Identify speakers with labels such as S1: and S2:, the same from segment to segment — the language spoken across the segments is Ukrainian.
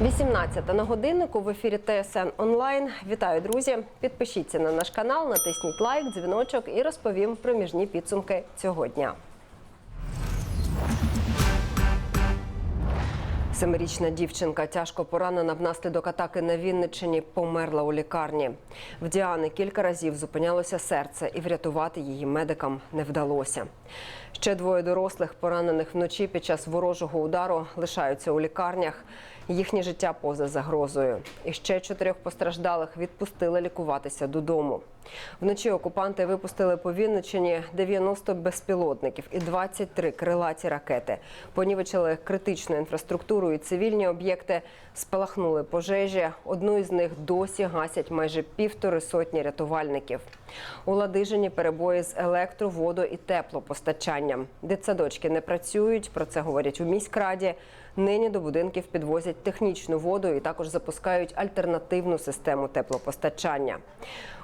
S1: 18 на годиннику в ефірі ТСН онлайн. Вітаю, друзі! Підпишіться на наш канал, натисніть лайк, дзвіночок і розповім проміжні підсумки цього дня. Семирічна дівчинка тяжко поранена внаслідок атаки на Вінниччині, померла у лікарні. В Діани кілька разів зупинялося серце, і врятувати її медикам не вдалося. Ще двоє дорослих, поранених вночі під час ворожого удару, лишаються у лікарнях. Їхнє життя поза загрозою. І ще чотирьох постраждалих відпустили лікуватися додому. Вночі окупанти випустили по Вінниччині 90 безпілотників і 23 крилаті ракети. Понівечили критичну інфраструктуру і цивільні об'єкти. Спалахнули пожежі. Одну із них досі гасять майже півтори сотні рятувальників. У Ладижині перебої з електро, водо і теплопостачанням. Дитсадочки не працюють. Про це говорять у міськраді. Нині до будинків підвозять технічну воду і також запускають альтернативну систему теплопостачання.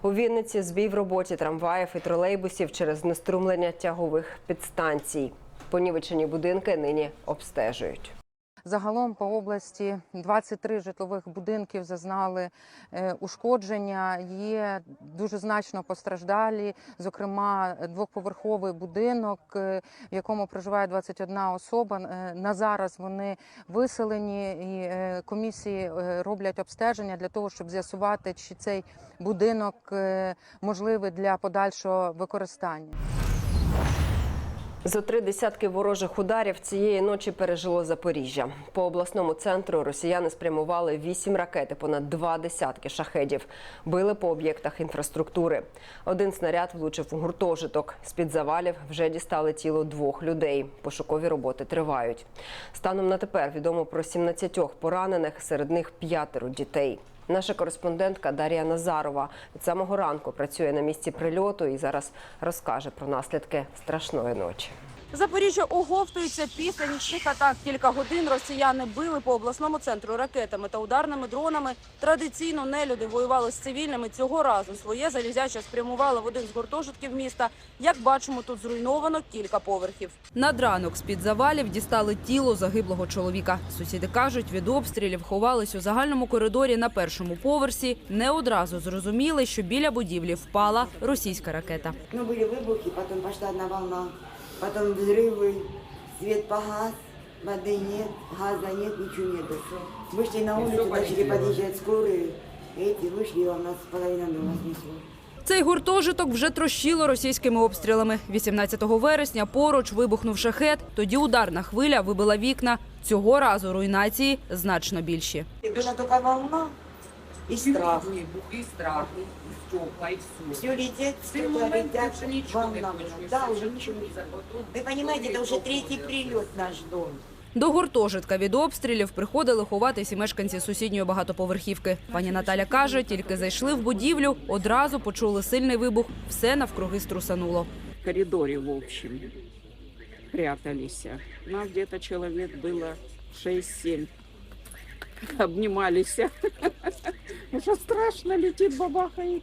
S1: У Вінниці збій в роботі трамваїв і тролейбусів через неструмлення тягових підстанцій. Понівечені будинки нині обстежують.
S2: Загалом по області 23 житлових будинків зазнали е, ушкодження. Є дуже значно постраждалі. Зокрема, двоповерховий будинок, е, в якому проживає 21 особа. Е, На зараз вони виселені, і комісії роблять обстеження для того, щоб з'ясувати, чи цей будинок можливий для подальшого використання.
S1: Зо три десятки ворожих ударів цієї ночі пережило Запоріжжя. По обласному центру росіяни спрямували вісім ракет і понад два десятки шахедів. Били по об'єктах інфраструктури. Один снаряд влучив у гуртожиток. З під завалів вже дістали тіло двох людей. Пошукові роботи тривають. Станом на тепер відомо про 17 поранених, серед них п'ятеро дітей. Наша кореспондентка Дар'я Назарова від самого ранку працює на місці прильоту і зараз розкаже про наслідки страшної ночі.
S3: Запоріжжя оговтується після нічних атак. Кілька годин росіяни били по обласному центру ракетами та ударними дронами. Традиційно нелюди воювали з цивільними. Цього разу своє залізяче спрямували в один з гуртожитків міста. Як бачимо, тут зруйновано кілька поверхів.
S4: Над ранок з-під завалів дістали тіло загиблого чоловіка. Сусіди кажуть, від обстрілів ховались у загальному коридорі на першому поверсі. Не одразу зрозуміли, що біля будівлі впала російська ракета.
S5: Ну, были выбухи, потом пошла одна волна, потом взрывы, свет погас, воды нет, газа нет, ничего нет. Вышли на улицу, начали подъезжать скорые, эти вышли, а у нас половина дома снесло.
S4: Цей гуртожиток вже трощило російськими обстрілами. 18 вересня поруч вибухнув шахет. Тоді ударна хвиля вибила вікна. Цього разу руйнації значно більші.
S5: Была только волна и страх.
S6: Вибух, і страх, і стекла, і все.
S5: Все летит,
S6: В цей
S5: стекла
S6: момент ти
S5: летят,
S6: вже нічого не
S5: волна.
S6: хочеш.
S5: Да, уже ничего не Вы понимаете, это уже третий прилет наш дом.
S4: До гуртожитка від обстрілів приходили ховатись і мешканці сусідньої багатоповерхівки. Пані Наталя каже, тільки зайшли в будівлю, одразу почули сильний вибух. Все навкруги струсануло.
S6: В коридоре, в общем, прятались. Нас где-то человек было 6-7. Обнимались. Уже страшно летит, бабахает.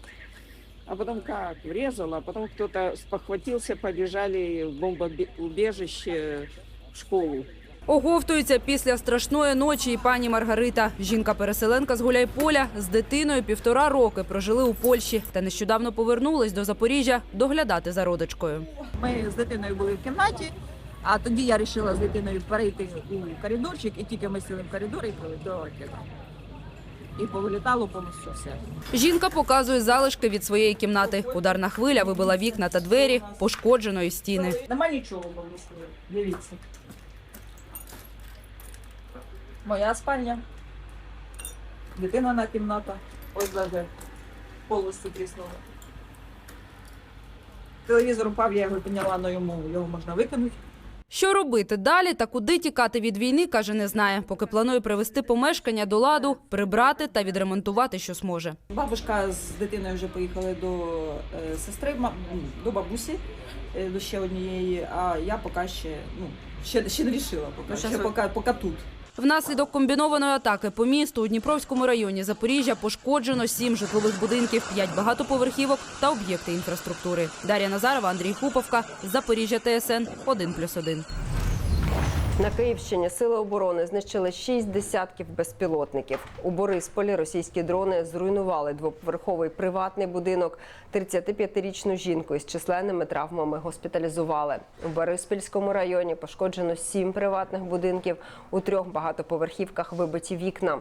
S6: А потом как? Врезало, а потом кто-то спохватился, побежали в бомбоубежище в школу.
S4: Оговтується після страшної ночі і пані Маргарита. Жінка-переселенка з Гуляйполя з дитиною півтора роки прожили у Польщі та нещодавно повернулись до Запоріжжя доглядати за родичкою.
S7: Ми з дитиною були в кімнаті, а тоді я вирішила з дитиною перейти у коридорчик, і тільки ми сіли в коридор і прилетіло ракета. І повилітало повністю все.
S4: Жінка показує залишки від своєї кімнати. Ударна хвиля вибила вікна та двері, пошкодженої стіни.
S7: Нема нічого повністю. Дивіться. Моя спальня. Дитина на кімната. Ось даже повністю тріснула. Телевізор упав, я його підняла, але йому його можна викинути.
S4: Що робити далі та куди тікати від війни, каже, не знає. Поки планує привести помешкання до ладу, прибрати та відремонтувати, що зможе.
S7: Бабушка з дитиною вже поїхали до е, сестри, ма- до бабусі, е, до ще однієї, а я поки ще, ну, ще, ще не рішила, поки, ще поки, поки тут.
S4: Внаслідок комбінованої атаки по місту у Дніпровському районі Запоріжжя пошкоджено сім житлових будинків, п'ять багатоповерхівок та об'єкти інфраструктури. Дар'я Назарова, Андрій Хуповка, Запоріжжя ТСН 1+,1.
S1: На Київщині сили оборони знищили шість десятків безпілотників. У Борисполі російські дрони зруйнували двоповерховий приватний будинок. 35-річну жінку із численними травмами госпіталізували. У Бориспільському районі пошкоджено сім приватних будинків. У трьох багатоповерхівках вибиті вікна.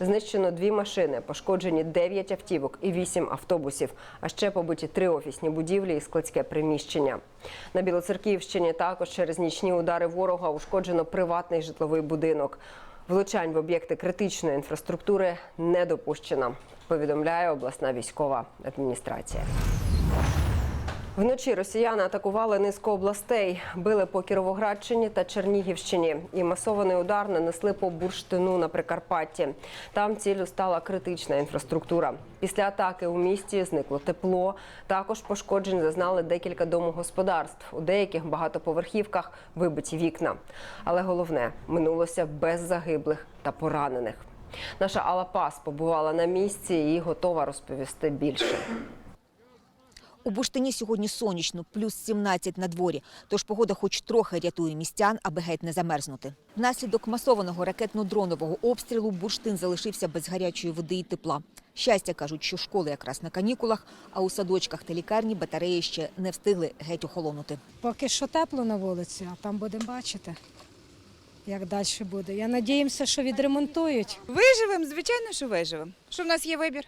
S1: Знищено дві машини, пошкоджені 9 автівок і 8 автобусів. А ще побиті три офісні будівлі і складське приміщення. На Білоцерківщині також через нічні удари ворога ушкоджено приватний житловий будинок. Влучань в об'єкти критичної інфраструктури не допущено, повідомляє обласна військова адміністрація. Вночі росіяни атакували низку областей, били по Кіровоградщині та Чернігівщині. І масований удар нанесли по бурштину на Прикарпатті. Там ціллю стала критична інфраструктура. Після атаки у місті зникло тепло. Також пошкоджень зазнали декілька домогосподарств. У деяких багатоповерхівках вибиті вікна. Але головне минулося без загиблих та поранених. Наша Алла Пас побувала на місці і готова розповісти більше.
S8: У Буштині сьогодні сонячно, плюс 17 на дворі, тож погода хоч трохи рятує містян, аби геть не замерзнути. Внаслідок масованого ракетно-дронового обстрілу Бурштин залишився без гарячої води і тепла. Щастя, кажуть, що школи якраз на канікулах, а у садочках та лікарні батареї ще не встигли геть охолонути.
S9: Поки що тепло на вулиці, а там будемо бачити, як далі буде. Я надіємося, що відремонтують.
S10: Виживемо, звичайно, що виживемо. Що в нас є вибір?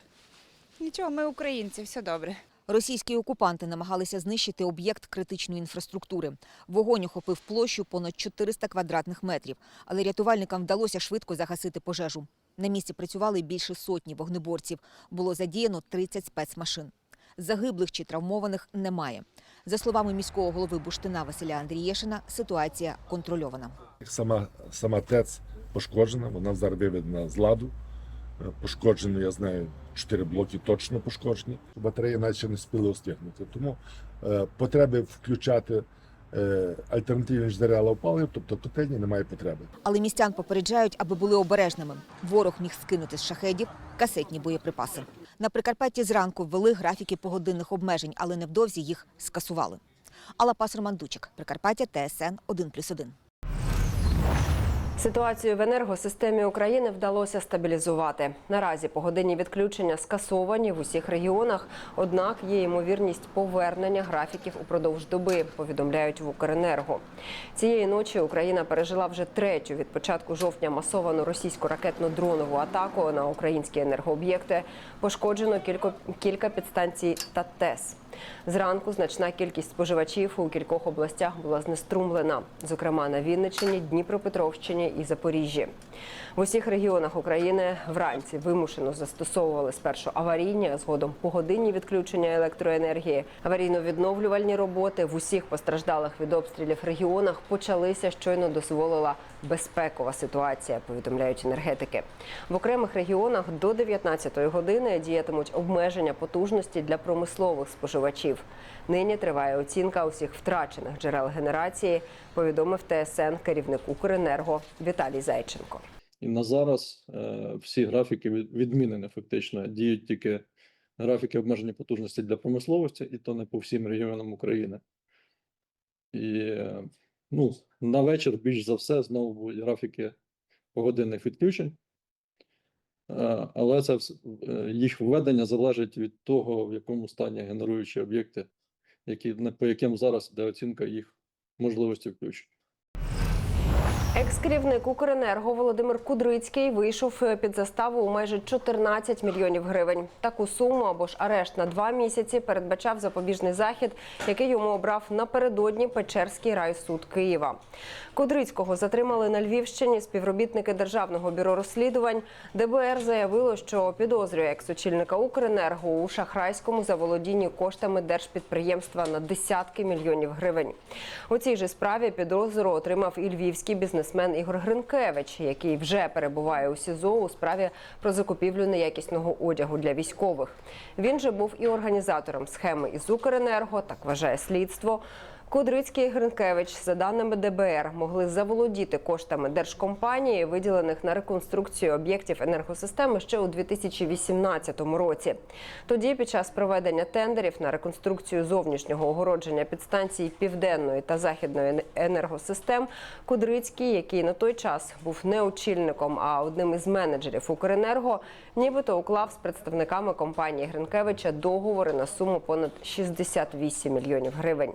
S10: Нічого, ми українці, все добре.
S8: Російські окупанти намагалися знищити об'єкт критичної інфраструктури. Вогонь охопив площу понад 400 квадратних метрів, але рятувальникам вдалося швидко загасити пожежу. На місці працювали більше сотні вогнеборців. Було задіяно 30 спецмашин. Загиблих чи травмованих немає. За словами міського голови Буштина Василя Андрієшина, ситуація контрольована.
S11: Сама, сама ТЕЦ пошкоджена, вона зараз виведена з ладу. Е, Пошкоджено, я знаю, чотири блоки точно пошкоджені. Батареї наче не спіли остигнути. Тому е, потреби включати е, альтернативні джерела опалення, тобто котельні, немає потреби.
S8: Але містян попереджають, аби були обережними. Ворог міг скинути з шахедів касетні боєприпаси. На Прикарпатті зранку ввели графіки погодинних обмежень, але невдовзі їх скасували. Алла Пас Романдучик Прикарпаття, ТСН 1+,1.
S1: Ситуацію в енергосистемі України вдалося стабілізувати. Наразі погодинні відключення скасовані в усіх регіонах. Однак є ймовірність повернення графіків упродовж доби. Повідомляють в Укренерго. Цієї ночі Україна пережила вже третю від початку жовтня масовану російську ракетно-дронову атаку на українські енергооб'єкти. Пошкоджено кілько, кілька підстанцій та ТЕС. Зранку значна кількість споживачів у кількох областях була знеструмлена, зокрема на Вінниччині, Дніпропетровщині і Запоріжжі. В усіх регіонах України вранці вимушено застосовували спершу аварійні, а згодом погодинні відключення електроенергії. Аварійно-відновлювальні роботи в усіх постраждалих від обстрілів регіонах почалися щойно дозволила безпекова ситуація. Повідомляють енергетики. В окремих регіонах до 19-ї години діятимуть обмеження потужності для промислових споживачів. Нині триває оцінка усіх втрачених джерел генерації. Повідомив ТСН керівник Укренерго Віталій Зайченко.
S12: І на зараз е, всі графіки відмінені фактично. Діють тільки графіки обмеження потужності для промисловості, і то не по всім регіонам України. І е, ну, на вечір більш за все знову будуть графіки погодинних відключень. Е, Але це е, їх введення залежить від того, в якому стані генеруючі об'єкти, які, по яким зараз йде оцінка їх можливості включень.
S1: Екс-керівник Укренерго Володимир Кудрицький вийшов е, під заставу у майже 14 мільйонів гривень. Таку суму або ж арешт на два місяці передбачав запобіжний захід, який йому обрав напередодні Печерський райсуд Києва. Кудрицького затримали на Львівщині співробітники Державного бюро розслідувань. ДБР заявило, що підозрює екс-очільника Укренерго у шахрайському заволодінні коштами держпідприємства на десятки мільйонів гривень. У цій же справі підозру отримав і львівський бізнесмен Ігор Гринкевич, який вже перебуває у СІЗО у справі про закупівлю неякісного одягу для військових. Він же був і організатором схеми із Укренерго, так вважає слідство. Кудрицький і Гринкевич, за даними ДБР, могли заволодіти коштами держкомпанії, виділених на реконструкцію об'єктів енергосистеми ще у 2018 році. Тоді, під час проведення тендерів на реконструкцію зовнішнього огородження підстанцій південної та західної енергосистем, Кудрицький, який на той час був не очільником, а одним із менеджерів Укренерго, нібито уклав з представниками компанії Гринкевича договори на суму понад 68 мільйонів гривень.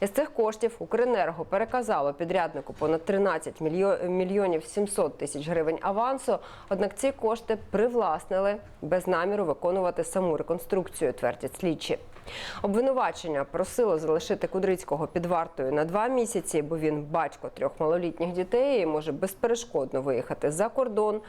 S1: Із цих коштів Укренерго переказало підряднику понад 13 мільйо- мільйонів 700 тисяч гривень авансу. Однак ці кошти привласнили без наміру виконувати саму реконструкцію, твердять слідчі. Обвинувачення просило залишити Кудрицького під вартою на два місяці, бо він батько трьох малолітніх дітей і може безперешкодно виїхати за кордон.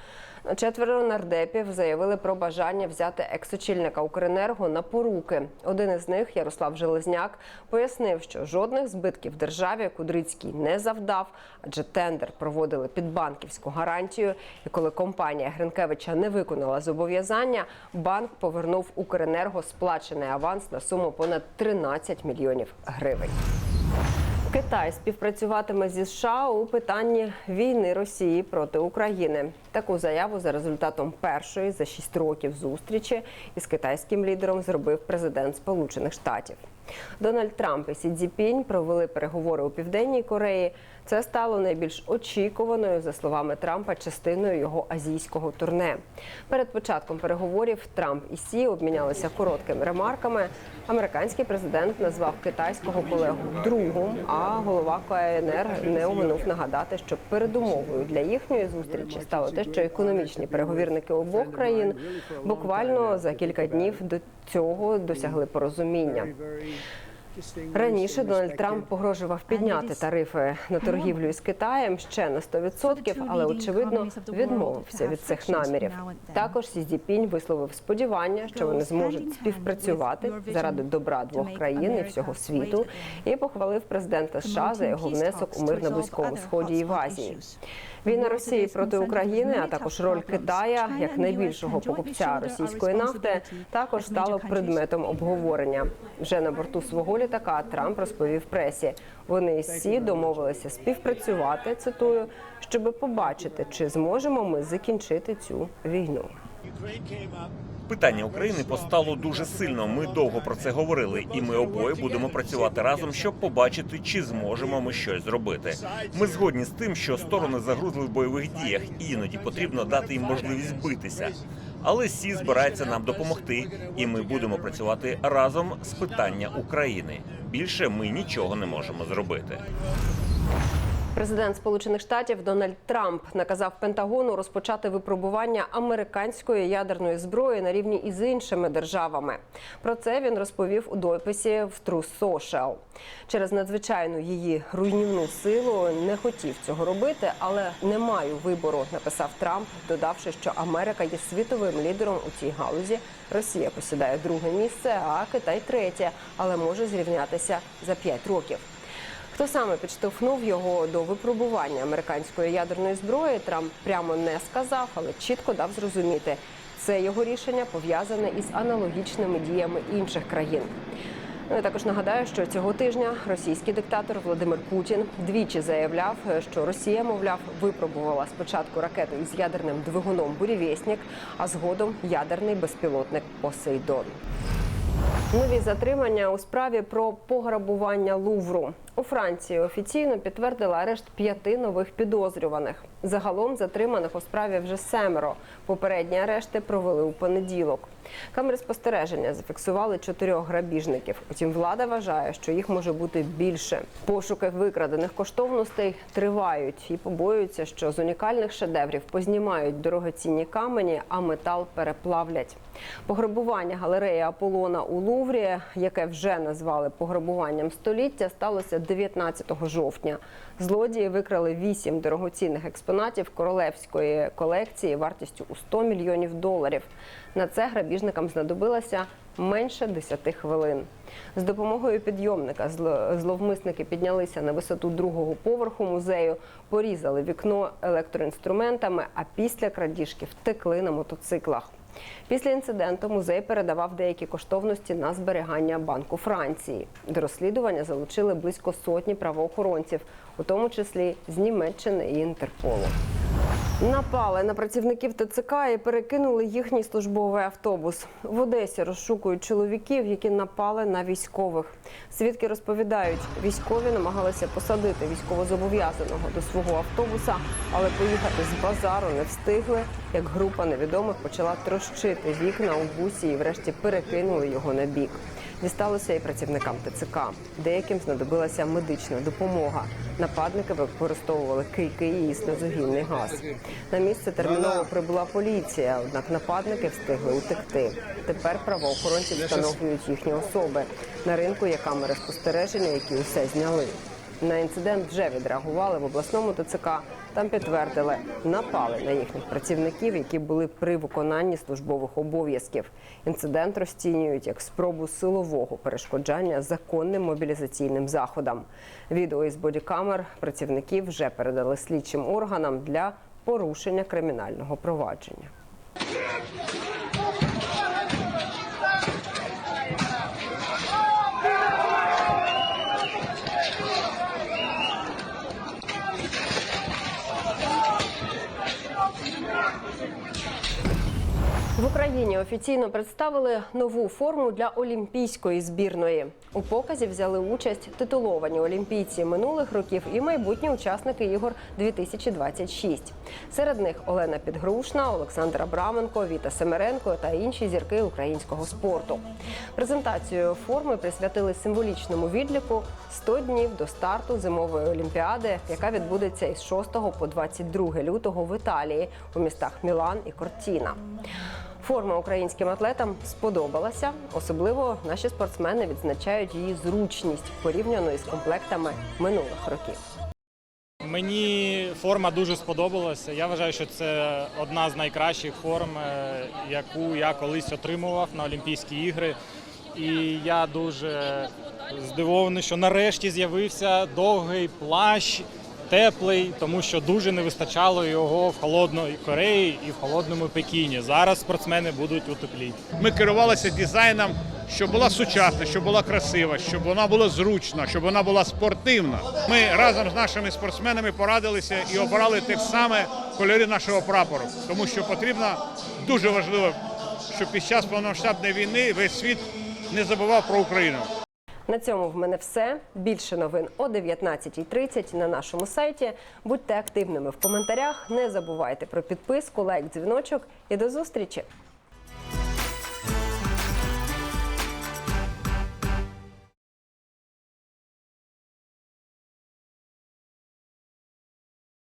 S1: Четверо нардепів заявили про бажання взяти екс-очільника Укренерго на поруки. Один із них, Ярослав Железняк, пояснив, що жодних збитків державі Кудрицький не завдав, адже тендер проводили під банківську гарантію. І коли компанія Гринкевича не виконала зобов'язання, банк повернув Укренерго сплачений аванс на суму понад 13 мільйонів гривень. Китай співпрацюватиме зі США у питанні війни Росії проти України. Таку заяву за результатом першої за шість років зустрічі із китайським лідером зробив президент Сполучених Штатів. Дональд Трамп і Сі Цзіпінь провели переговори у південній Кореї. Це стало найбільш очікуваною, за словами Трампа, частиною його азійського турне. Перед початком переговорів Трамп і Сі обмінялися короткими ремарками. Американський президент назвав китайського колегу другом, а голова КНР не оминув нагадати, що передумовою для їхньої зустрічі стало те, що економічні переговірники обох країн буквально за кілька днів до цього досягли порозуміння. Раніше Дональд Трамп погрожував підняти тарифи на торгівлю із Китаєм ще на 100%, але очевидно відмовився від цих намірів. Також Сі Цзіпінь висловив сподівання, що вони зможуть співпрацювати заради добра двох країн і всього світу, і похвалив президента США за його внесок у мир на близькому сході і в Азії. Війна Росії проти України, а також роль Китая як найбільшого покупця російської нафти, також стало предметом обговорення. Вже на борту свого літака Трамп розповів пресі. Вони всі Сі домовилися співпрацювати. Цитую, щоби побачити, чи зможемо ми закінчити цю війну.
S13: Питання України постало дуже сильно. Ми довго про це говорили, і ми обоє будемо працювати разом, щоб побачити, чи зможемо ми щось зробити. Ми згодні з тим, що сторони загрузли в бойових діях, і іноді потрібно дати їм можливість битися. Але Сі збирається нам допомогти, і ми будемо працювати разом з питання України. Більше ми нічого не можемо зробити.
S1: Президент Сполучених Штатів Дональд Трамп наказав Пентагону розпочати випробування американської ядерної зброї на рівні із іншими державами. Про це він розповів у дописі в True Social. Через надзвичайну її руйнівну силу не хотів цього робити, але не маю вибору, написав Трамп, додавши, що Америка є світовим лідером у цій галузі. Росія посідає друге місце, а Китай третє, але може зрівнятися за п'ять років. Хто саме підштовхнув його до випробування американської ядерної зброї, Трамп прямо не сказав, але чітко дав зрозуміти, це його рішення пов'язане із аналогічними діями інших країн. Ну, я також нагадаю, що цього тижня російський диктатор Володимир Путін двічі заявляв, що Росія, мовляв, випробувала спочатку ракету із ядерним двигуном «Бурєвєснік», а згодом ядерний безпілотник Посейдон. Нові затримання у справі про пограбування Лувру. У Франції офіційно підтвердили арешт п'яти нових підозрюваних. Загалом затриманих у справі вже семеро. Попередні арешти провели у понеділок. Камери спостереження зафіксували чотирьох грабіжників. Утім, влада вважає, що їх може бути більше. Пошуки викрадених коштовностей тривають і побоюються, що з унікальних шедеврів познімають дорогоцінні камені, а метал переплавлять. Пограбування галереї Аполлона у Луврі, яке вже назвали пограбуванням століття, сталося 19 жовтня. Злодії викрали вісім дорогоцінних експонатів королевської колекції вартістю у 100 мільйонів доларів. На це грабіжникам знадобилося менше 10 хвилин. З допомогою підйомника зло- зловмисники піднялися на висоту другого поверху музею, порізали вікно електроінструментами, а після крадіжки втекли на мотоциклах. Після інциденту музей передавав деякі коштовності на зберігання Банку Франції. До розслідування залучили близько сотні правоохоронців, у тому числі з Німеччини і Інтерполу. Напали на працівників ТЦК і перекинули їхній службовий автобус. В Одесі розшукують чоловіків, які напали на військових. Свідки розповідають, військові намагалися посадити військовозобов'язаного до свого автобуса, але поїхати з базару не встигли. Як група невідомих почала трощити вікна у бусі і врешті перекинули його на бік. Дісталося і працівникам ТЦК. Деяким знадобилася медична допомога. Нападники використовували кийки і сльозогінний газ. На місце терміново прибула поліція, однак нападники встигли утекти. Тепер правоохоронці встановлюють їхні особи. На ринку є камери спостереження, які усе зняли. На інцидент вже відреагували в обласному ТЦК. Там підтвердили, напали на їхніх працівників, які були при виконанні службових обов'язків. Інцидент розцінюють як спробу силового перешкоджання законним мобілізаційним заходам. Відео із бодікамер працівників вже передали слідчим органам для порушення кримінального провадження. В Офіційно представили нову форму для олімпійської збірної. У показі взяли участь титуловані олімпійці минулих років і майбутні учасники ігор 2026. Серед них Олена Підгрушна, Олександр Абраменко, Віта Семеренко та інші зірки українського спорту. Презентацію форми присвятили символічному відліку 100 днів до старту зимової олімпіади, яка відбудеться із 6 по 22 лютого в Італії у містах Мілан і Кортіна. Форма українським атлетам сподобалася. Особливо наші спортсмени відзначають її зручність порівняно із комплектами минулих років.
S14: Мені форма дуже сподобалася. Я вважаю, що це одна з найкращих форм, е, яку я колись отримував на Олімпійські ігри. І я дуже здивований, що нарешті з'явився довгий плащ, теплий, тому що дуже не вистачало його в холодної Кореї і в холодному Пекіні. Зараз спортсмени будуть у теплі.
S15: Ми керувалися дизайном, щоб була сучасна, щоб була красива, щоб вона була зручна, щоб вона була спортивна. Ми разом з нашими спортсменами порадилися і обрали те саме кольори нашого прапору, тому що потрібно дуже важливо, щоб під час повномасштабної війни весь світ не забував про Україну.
S1: На цьому в мене все. Більше новин о 19.30 на нашому сайті. Будьте активними в коментарях. Не забувайте про підписку, лайк, дзвіночок і до зустрічі.